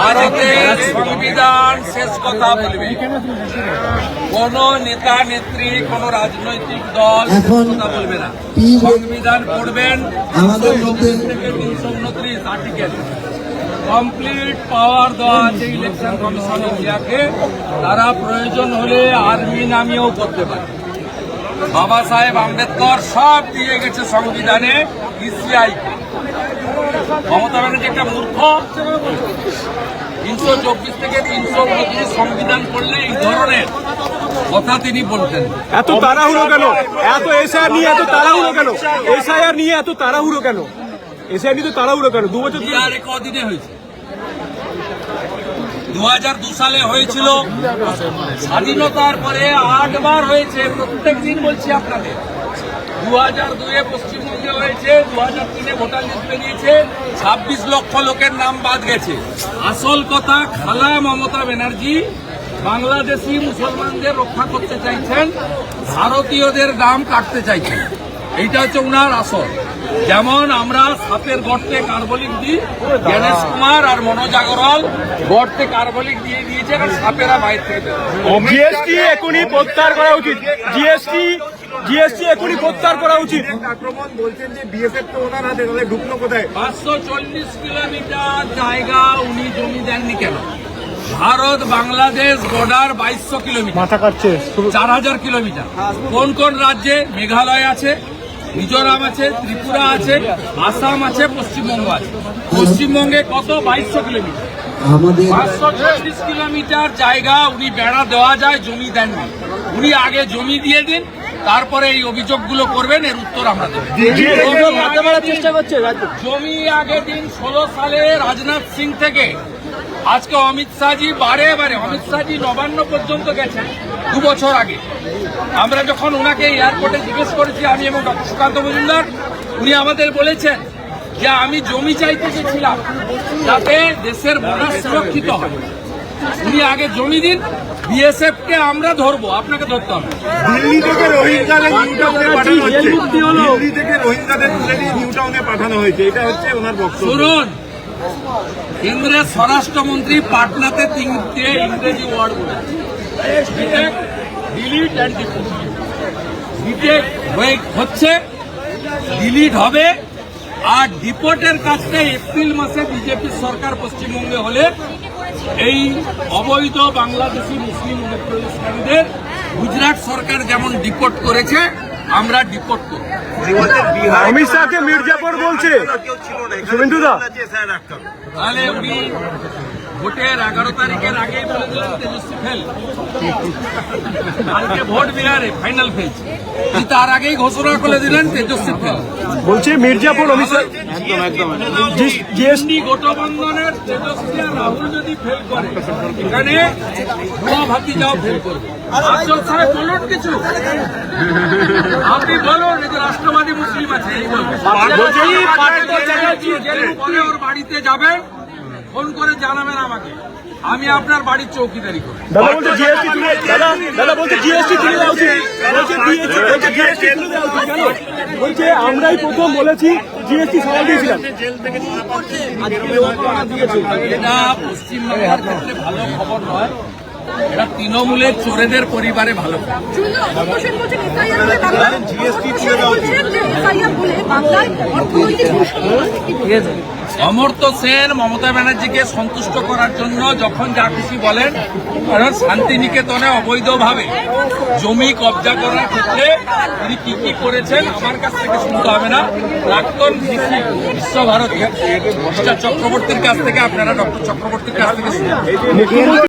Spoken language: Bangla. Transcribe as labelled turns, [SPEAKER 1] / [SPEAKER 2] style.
[SPEAKER 1] ভারতের সংবিধান শেষ কথা বলবে। কোন নেতা নেত্রী কোন রাজনৈতিক দল কথা বলবে না। সংবিধান পড়বেন
[SPEAKER 2] আমাদের
[SPEAKER 1] থেকে তিনশো উনত্রিশ আর্টিকেল কমপ্লিট পাওয়ার দেওয়া আছে ইলেকশন কমিশন ইন্ডিয়াকে। তারা প্রয়োজন হলে আর্মি নামিয়েও করতে পারে। বাবা সাহেব আম্বেদকর সব দিয়ে গেছে সংবিধানে ইসিআই মমতা ব্যানার্জি একটা মূর্খ। তিনশো চব্বিশ থেকে তিনশো উনত্রিশ সংবিধান করলে এই ধরনের কথা তিনি বলতেন।
[SPEAKER 3] এত তাড়াহুড়ো কেন? এত এসআইআর নিয়ে এত তাড়াহুড়ো কেন? এসআইআর নিয়ে এত তাড়াহুড়ো কেন? এসআইআর নিয়ে তো তাড়াহুড়ো কেন? দু বছর ধরে
[SPEAKER 1] কদিনে হয়েছে? দু হাজার দু সালে হয়েছিল। স্বাধীনতার পরে আটবার হয়েছে। প্রত্যেক দিন বলছি আপনাদের। দু হাজার দুয়ে পশ্চিমবঙ্গে হয়েছে দু হাজার তিনে ভোটার লিস্ট বেরিয়েছে, ছাব্বিশ লক্ষ লোকের নাম বাদ গেছে। আসল কথা, খালা মমতা ব্যানার্জি বাংলাদেশি মুসলমানদের রক্ষা করতে চাইছেন, ভারতীয়দের দাম কাটতে চাইছেন। এইটা হচ্ছে উনার আসল। যেমন আমরা সাপের গর্তে কার্বলিক দিই, গণেশ কুমার আর মনোজ আগরওয়াল গর্তে কার্বলিক দিয়ে দিয়েছে আর সাপেরা বাইরে থেকে
[SPEAKER 3] জিএসটি এখনই প্রত্যাহার করা উচিত। জিএসটি জিএসটি এখনই প্রত্যাহার করা উচিত।
[SPEAKER 4] আক্রমণ বলছেন যে বিএসএফ তো ওনার হাতে তাহলে ঢুকলো কোথায়?
[SPEAKER 1] পাঁচশো চল্লিশ কিলোমিটার জায়গা উনি জমি দেননি কেন? ভারত বাংলাদেশ বর্ডার বাইশশো কিলোমিটার।
[SPEAKER 3] মাথা কাটছে
[SPEAKER 1] চার হাজার কিলোমিটার। কোন কোন রাজ্যে মেঘালয় আছে মিজোরাম আছে ত্রিপুরা আছে আসাম আছে পশ্চিমবঙ্গ আছে? পশ্চিমবঙ্গে কত? বাইশশো কিলোমিটার। পাঁচশো চল্লিশ কিলোমিটার জায়গা উনি বেড়া দেওয়া যায় জমি দেননি। উনি আগে জমি দিয়ে দিন তারপরে এই অভিযোগগুলো করবেন এর উত্তর আমরা দেবো।
[SPEAKER 3] চেষ্টা করছে
[SPEAKER 1] জমি আগে দিন ষোলো সালে রাজনাথ সিং থেকে আজকে অমিত শাহজি বারে বারে অমিত শাহজি নবান্ন পর্যন্ত গেছেন দু বছর আগে। আমরা যখন ওনাকে এয়ারপোর্টে জিজ্ঞেস করেছি আমি এবং ডক্টর সুকান্ত মজুমদার উনি আমাদের বলেছেন যে আমি জমি চাইতে চেয়েছিলাম যাতে দেশের বর্ডার সুরক্ষিত হয়। উনি আগে জমি দিন বিএসএফ কে আমরা ধরবো আপনাকে ধরতে হবে।
[SPEAKER 4] দিল্লি থেকে রোহিঙ্গাদের নিউ টাউনে পাঠানো হচ্ছে। দিল্লি থেকে রোহিঙ্গাদের তুলে নিয়ে নিউ টাউনে পাঠানো হয়েছে। এটা হচ্ছে ওনার বক্তব্য।
[SPEAKER 1] শুনুন কেন্দ্রের স্বরাষ্ট্রমন্ত্রী পাটনাতে তিনটে ইংরেজি ওয়ার্ড বলেছে। ডিলিট অ্যান্ড ডিটেক হয়ে হচ্ছে ডিলিট হবে আর ডিপোর্টের কাজটা এপ্রিল মাসে বিজেপি সরকার পশ্চিমবঙ্গে হলে এই অবৈধ বাংলাদেশি মুসলিম অনুপ্রবেশকারীদের গুজরাট সরকার যেমন ডিপোর্ট করেছে আমরা ডিপোর্ট করব।
[SPEAKER 3] অমিত শাহকে মির্জাপুর বলছে। শুভেন্দুদা
[SPEAKER 1] তাহলে উনি ভোটের এগারো তারিখের আগেই বলে দিলেন তেজস্বী ফেল। কালকে ভোট বিহারে ফাইনাল উনি তার আগেই ঘোষণা করে দিলেন তেজস্বী ফেল?
[SPEAKER 3] বলছে মির্জাপুর শাহ জিএসটি
[SPEAKER 1] তেজস্বী আর রাহুল যদি ফেল করে এখানে ভুয়া ভাতি যাও ফেল করবে। আফজল সাহেব বলুন কিছু। আপনি বলুন এই যে রাষ্ট্রবাদী মুসলিম আছে এই বলুন। ওর বাড়িতে যাবেন ফোন করে জানাবেন আমাকে। আমি আপনার বাড়ির চৌকিদারি করি।
[SPEAKER 3] দাদা বলছে জিএসটি তুলে দাদা দাদা বলছে জিএসটি তুলে দেওয়া বলছে জিএসটি বলছে জিএসটি তুলে দেওয়া কেন বলছে আমরাই প্রথম বলেছি জিএসটি সবাই দিয়েছিলাম।
[SPEAKER 1] এটা পশ্চিমবাংলার ক্ষেত্রে ভালো খবর নয়। এটা তৃণমূলের চোরেদের পরিবারে ভালো
[SPEAKER 5] অপোজিশন
[SPEAKER 1] অমর্ত্য সেন মমতা ব্যানার্জিকে সন্তুষ্ট করার জন্য যখন যা খুশি বলেন, কারণ শান্তিনিকেতনে অবৈধভাবে জমি কবজা করার ক্ষেত্রে তিনি কি কি করেছেন আমার কাছ থেকে শুনতে হবে না। প্রাক্তন বিশ্বভারতী মিস্টার চক্রবর্তীর কাছ থেকে আপনারা ডক্টর চক্রবর্তীর কাছ থেকে শুনবেন